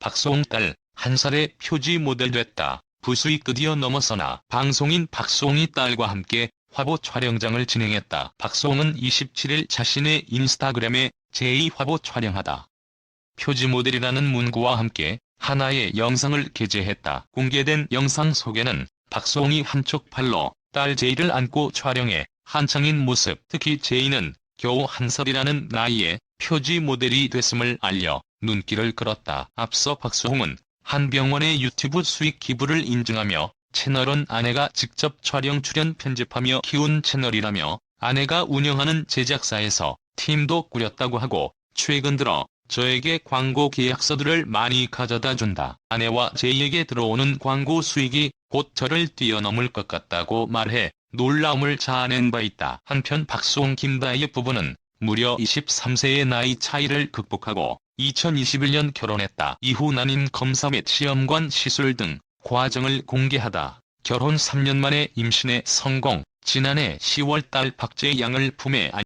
박소홍 딸, 한 살의 표지 모델 됐다. 부수익 드디어 넘어서나 방송인 박소홍이 딸과 함께 화보 촬영장을 진행했다. 박소홍은 27일 자신의 인스타그램에 제2화보 촬영하다. 표지 모델이라는 문구와 함께 하나의 영상을 게재했다. 공개된 영상 속에는 박소홍이 한쪽 팔로 딸 제이를 안고 촬영해 한창인 모습, 특히 제이는 겨우 한 살이라는 나이에 표지 모델이 됐음을 알려 눈길을 끌었다. 앞서 박소홍은 한 병원의 유튜브 수익 기부를 인증하며 채널은 아내가 직접 촬영 출연 편집하며 키운 채널이라며 아내가 운영하는 제작사에서 팀도 꾸렸다고 하고 최근 들어 저에게 광고 계약서들을 많이 가져다 준다. 아내와 제이에게 들어오는 광고 수익이 곧 저를 뛰어넘을 것 같다고 말해 놀라움을 자아낸 바 있다. 한편 박수홍 김다희의 부부는 무려 23세의 나이 차이를 극복하고 2021년 결혼했다. 이후 난임 검사 및 시험관 시술 등 과정을 공개하다. 결혼 3년 만에 임신에 성공. 지난해 10월 딸 박재의 양을 품에 안